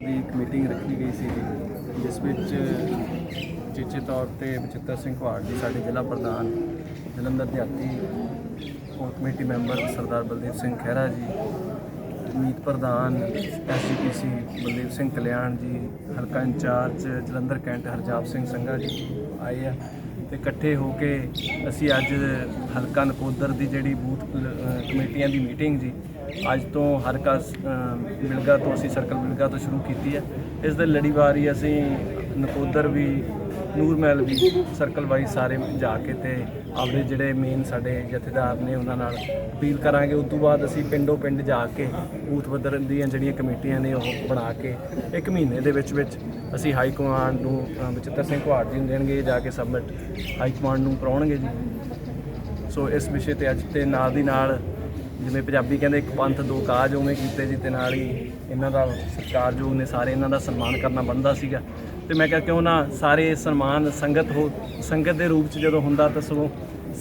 ਦੀ ਇੱਕ ਮੀਟਿੰਗ ਰੱਖੀ ਗਈ ਸੀ, ਜਿਸ ਵਿੱਚ ਚੇਚੇ ਤੌਰ ਤੇ ਬਚਿੱਤਰ ਸਿੰਘ ਘਵਾੜ ਜੀ ਸਾਡੇ ਜ਼ਿਲ੍ਹਾ ਪ੍ਰਧਾਨ, ਜਲੰਧਰ ਦਿਹਾਤੀ core committee member Sardar Baldev Singh Khehra ji, ਮੀਤ ਪ੍ਰਧਾਨ ਐਸਜੀਪੀਸੀ ਬਲਦੇਵ ਸਿੰਘ ਕਲਿਆਣ ਜੀ, ਹਲਕਾ in charge Jalandhar Cantt Harjap Singh Sangha ji ਆਏ ਆ। ਤੇ ਇਕੱਠੇ ਹੋ ਕੇ ਅਸੀਂ ਅੱਜ ਹਲਕਾ ਨਕੋਦਰ ਦੀ ਜਿਹੜੀ ਬੂਥ ਅਹ, ਕਮੇਟੀਆਂ ਦੀ ਮੀਟਿੰਗ ਜੀ ਅੱਜ ਤੋਂ ਹਲਕਾ ਮਿਲਗਾ ਤੋਂ ਅਸੀਂ ਸਰਕਲ ਮਿਲਗਾ ਤੋਂ ਸ਼ੁਰੂ ਕੀਤੀ ਹੈ। ਇਸ ਦੇ ਲੜੀਵਾਰੀ ਅਸੀਂ ਨਕੋਦਰ ਵੀ ਨੂਰਮਹਿਲ ਵੀ ਸਰਕਲ ਵਾਈਜ਼ ਸਾਰੇ ਜਾ ਕੇ ਤੇ ਆਪਣੇ ਜਿਹੜੇ ਮੇਨ ਸਾਡੇ ਜਥੇਦਾਰ ਨੇ ਉਹਨਾਂ ਨਾਲ ਅਪੀਲ ਕਰਾਂਗੇ। ਉਸ ਤੋਂ ਬਾਅਦ ਅਸੀਂ ਪਿੰਡੋਂ ਪਿੰਡ ਜਾ ਕੇ ਬੂਥ ਪੱਧਰ ਦੀਆਂ ਜਿਹੜੀਆਂ ਕਮੇਟੀਆਂ ਨੇ ਉਹ ਬਣਾ ਕੇ ਇੱਕ ਮਹੀਨੇ ਦੇ ਵਿੱਚ ਵਿੱਚ ਅਸੀਂ ਹਾਈ ਕਮਾਂਡ ਨੂੰ ਅ, ਬਚਿੱਤਰ ਸਿੰਘ ਘੁਆੜ ਜੀ ਨੂੰ ਦੇਣਗੇ ਜਾ ਕੇ ਸਬਮਿਟ ਹਾਈ ਕਮਾਂਡ ਨੂੰ ਕਰਾਉਣਗੇ ਜੀ। ਸੋ ਇਸ ਵਿਸ਼ੇ ਤੇ ਅੱਜ ਤੇ ਨਾਲ ਦੀ ਨਾਲ ਜਿਵੇਂ ਪੰਜਾਬੀ ਕਹਿੰਦੇ ਇੱਕ ਪੰਥ ਦੋ ਕਾਜ ਉਵੇਂ ਕੀਤੇ ਜੀ, ਤੇ ਨਾਲ ਹੀ ਇਹਨਾਂ ਦਾ ਸਤਿਕਾਰਯੋਗ ਨੇ ਸਾਰੇ ਇਹਨਾਂ ਦਾ ਸਨਮਾਨ ਕਰਨਾ ਬਣਦਾ ਸੀਗਾ। ਤੇ ਮੈਂ ਕਿਹਾ ਕਿਉਂ ਨਾ ਸਾਰੇ ਸਨਮਾਨ ਸੰਗਤ ਹੋ, ਸੰਗਤ ਦੇ ਰੂਪ ਚ ਜਦੋਂ ਹੁੰਦਾ ਤਾਂ ਸਗੋਂ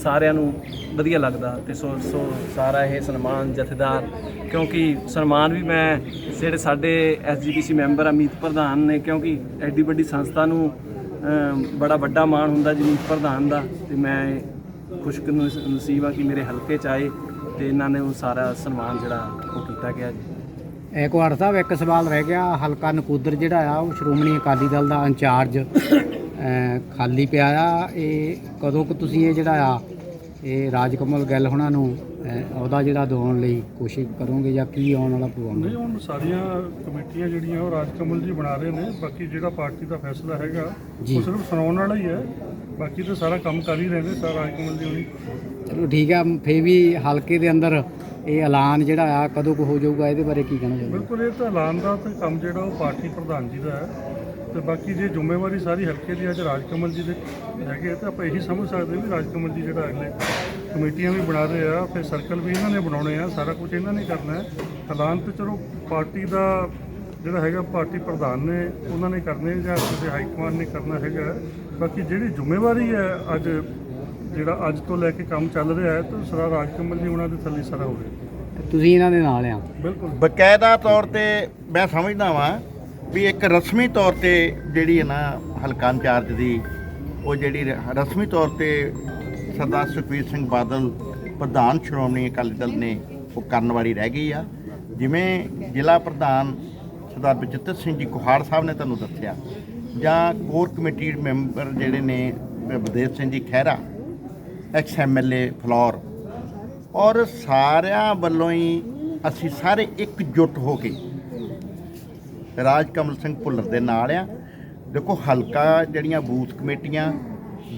ਸਾਰਿਆਂ ਨੂੰ ਵਧੀਆ ਲੱਗਦਾ ਤੇ ਸੋ ਸੋ ਸਾਰਾ ਇਹ ਸਨਮਾਨ ਜਥੇਦਾਰ, ਕਿਉਂਕਿ ਸਨਮਾਨ ਵੀ ਮੈਂ ਜਿਹੜੇ ਸਾਡੇ ਐਸਜੀਪੀਸੀ ਮੈਂਬਰ ਅਮੀਤ ਪ੍ਰਧਾਨ ਨੇ, ਕਿਉਂਕਿ ਐਡੀ ਵੱਡੀ ਸੰਸਥਾ ਨੂੰ ਬੜਾ ਵੱਡਾ ਮਾਣ ਹੁੰਦਾ ਜੀ ਅਮੀਤ ਪ੍ਰਧਾਨ ਦਾ, ਤੇ ਮੈਂ ਖੁਸ਼ਕ ਨਸੀਬ ਆ ਕਿ ਮੇਰੇ ਹਲਕੇ ਚ ਆਏ। ਤੇ ਇਹਨਾਂ ਨੇ ਉਹ ਸਾਰਾ ਸਨਮਾਨ ਜਿਹੜਾ ਉਹ ਕੀਤਾ ਗਿਆ ਜੀ। ਇਹ ਕੁਹਾੜ ਸਾਹਿਬ, ਇੱਕ ਸਵਾਲ ਰਹਿ ਗਿਆ। ਹਲਕਾ ਨਕੂਦਰ ਜਿਹੜਾ ਆ, ਉਹ ਸ਼੍ਰੋਮਣੀ ਅਕਾਲੀ ਦਲ ਦਾ ਇੰਚਾਰਜ ਖਾਲੀ ਪਿਆ ਆ। ਇਹ ਕਦੋਂ ਕੁ ਤੁਸੀਂ ਇਹ ਜਿਹੜਾ ਆ, ਇਹ ਰਾਜਕਮਲ ਗਿੱਲ ਹੁਣਾਂ ਨੂੰ ਅਹ, ਉਹਦਾ ਜਿਹੜਾ ਦਿਵਾਉਣ ਲਈ ਕੋਸ਼ਿਸ਼ ਕਰੋਗੇ ਜਾਂ ਕੀ ਆਉਣ ਵਾਲਾ ਪ੍ਰੋਗਰਾਮ ਨਹੀਂ ਹੁਣ ਸਾਰੀਆਂ ਕਮੇਟੀਆਂ ਜਿਹੜੀਆਂ ਉਹ ਰਾਜਕਮਲ ਜੀ ਬਣਾ ਰਹੇ ਨੇ ਬਾਕੀ ਜਿਹੜਾ ਪਾਰਟੀ ਦਾ ਫੈਸਲਾ ਹੈਗਾ। ਉਹ ਸਿਰਫ ਸੁਣਾਉਣ ਵਾਲਾ ਹੀ ਹੈ ਬਾਕੀ ਤਾਂ ਸਾਰਾ ਕੰਮ ਕਰ ਹੀ ਰਹੇ ਨੇ ਸਾਰਾ ਰਾਜਕਮਲ ਜੀ ਹੋਣੀ। ਚਲੋ ਠੀਕ ਆ ਫੇ ਵੀ ਹਲਕੇ ਦੇ ਅੰਦਰ ਇਹ ਐਲਾਨ ਜਿਹੜਾ ਆ ਕਦੋਂ ਕੁ ਹੋ ਜਾਊਗਾ ਇਹਦੇ ਬਾਰੇ ਕੀ ਕਹਿਣਾ ਚਾਹੁੰਦੇ ਬਿਲਕੁਲ ਇਹ ਤਾਂ ਐਲਾਨ ਦਾ ਤੇ ਕੰਮ ਜਿਹੜਾ ਉਹ ਪਾਰਟੀ ਪ੍ਰਧਾਨ ਜੀ ਦਾ ਹੈ। ਤੇ ਬਾਕੀ ਜੇ ਜ਼ਿੰਮੇਵਾਰੀ ਸਾਰੀ ਹਲਕੇ ਦੀ ਅੱਜ ਰਾਜਕਮਲ ਜੀ ਦੇ ਹੈਗੇ ਤਾਂ ਆਪਾਂ ਇਹੀ ਸਮਝ ਸਕਦੇ ਹਾਂ ਵੀ ਰਾਜਕਮਲ ਜੀ ਜਿਹੜਾ ਅਗਲੇ ਕਮੇਟੀਆਂ ਵੀ ਬਣਾ ਰਹੇ ਆ ਫਿਰ ਸਰਕਲ ਵੀ ਇਹਨਾਂ ਨੇ ਬਣਾਉਣੇ ਆ ਸਾਰਾ ਕੁਝ ਇਹਨਾਂ ਨੇ ਕਰਨਾ ਹੈ। ਐਲਾਨ ਤੇ ਚਲੋ ਪਾਰਟੀ ਦਾ ਜਿਹੜਾ ਹੈਗਾ ਪਾਰਟੀ ਪ੍ਰਧਾਨ ਨੇ ਉਹਨਾਂ ਨੇ ਕਰਨੇ ਜਾਂ ਕਿਸੇ ਹਾਈ ਕਮਾਂਡ ਨੇ ਕਰਨਾ ਹੈਗਾ ਬਾਕੀ ਜਿਹੜੀ ਜ਼ਿੰਮੇਵਾਰੀ ਹੈ ਅੱਜ ਜਿਹੜਾ ਅੱਜ ਤੋਂ ਲੈ ਕੇ ਕੰਮ ਚੱਲ ਰਿਹਾ ਹੈ ਤਾਂ ਸਾਰਾ ਰਾਜਕਮਲ ਜੀ ਉਹਨਾਂ ਦੇ ਥੱਲੇ ਸਾਰਾ ਹੋ ਰਿਹਾ ਤੁਸੀਂ ਇਹਨਾਂ ਦੇ ਨਾਲ ਆ। ਬਿਲਕੁਲ। ਬਕਾਇਦਾ ਤੌਰ ਤੇ ਮੈਂ ਸਮਝਦਾ ਵਾਂ ਵੀ ਇੱਕ ਰਸਮੀ ਤੌਰ ਤੇ ਜਿਹੜੀ ਹੈ ਨਾ ਹਲਕਾ ਇੰਚਾਰਜ ਦੀ, ਉਹ ਜਿਹੜੀ ਰਸਮੀ ਤੌਰ ਤੇ ਸਰਦਾਰ ਸੁਖਬੀਰ ਸਿੰਘ ਬਾਦਲ ਪ੍ਰਧਾਨ ਸ਼੍ਰੋਮਣੀ ਅਕਾਲੀ ਦਲ ਨੇ, ਉਹ ਕਰਨ ਵਾਲੀ ਰਹਿ ਗਈ ਆ। ਜਿਵੇਂ ਜ਼ਿਲ੍ਹਾ ਪ੍ਰਧਾਨ ਸਰਦਾਰ ਬਚਿੱਤਰ ਸਿੰਘ ਜੀ ਕੁਹਾੜ ਸਾਹਿਬ ਨੇ ਤੁਹਾਨੂੰ ਦੱਸਿਆ, ਜਾਂ ਕੋਰ ਕਮੇਟੀ ਮੈਂਬਰ ਜਿਹੜੇ ਨੇ Baldev Singh ji Khaira, ex MLA floor, ਔਰ ਸਾਰਿਆਂ ਵੱਲੋਂ ਹੀ ਅਸੀਂ ਸਾਰੇ ਇੱਕ ਇਕਜੁੱਟ ਹੋ ਕੇ ਰਾਜ ਕਮਲ ਸਿੰਘ ਭੁੱਲਰ ਦੇ ਨਾਲ ਆ। ਦੇਖੋ, ਹਲਕਾ ਜਿਹੜੀਆਂ ਬੂਥ ਕਮੇਟੀਆਂ,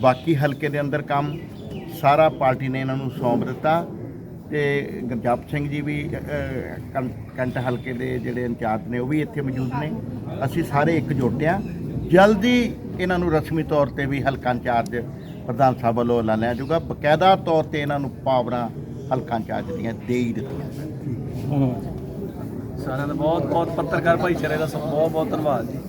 ਬਾਕੀ ਹਲਕੇ ਦੇ ਅੰਦਰ ਕੰਮ, ਸਾਰਾ ਪਾਰਟੀ ਨੇ ਇਹਨਾਂ ਨੂੰ ਸੌਂਪ ਦਿੱਤਾ। ਤੇ ਗੁਰਜਪ ਸਿੰਘ ਜੀ ਵੀ ਕੰਟ ਹਲਕੇ ਦੇ ਜਿਹੜੇ ਇੰਚਾਰਜ ਨੇ, ਉਹ ਵੀ ਇੱਥੇ ਮੌਜੂਦ ਨੇ। ਅਸੀਂ ਸਾਰੇ ਇਕਜੁੱਟ ਆ। ਜਲਦੀ ਇਹਨਾਂ ਨੂੰ ਰਸਮੀ ਤੌਰ ਤੇ ਵੀ ਹਲਕਾ ਇੰਚਾਰਜ ਪ੍ਰਧਾਨ ਸਾਹਿਬ ਵੱਲੋਂ ਐਲਾਨਿਆ ਜਾਊਗਾ। ਬਕਾਇਦਾ ਤੌਰ ਤੇ ਇਹਨਾਂ ਨੂੰ ਪਾਵਰਾਂ ਹਲਕਾ ਇੰਚਾਰਜ ਦੀਆਂ ਦੇ ਹੀ ਦਿੱਤੀਆਂ। ਧੰਨਵਾਦ। ਸਾਰਿਆਂ ਦਾ ਬਹੁਤ ਬਹੁਤ ਪੱਤਰਕਾਰ ਭਾਈਚਾਰੇ ਦਾ ਸਭ ਬਹੁਤ ਬਹੁਤ ਧੰਨਵਾਦ ਜੀ।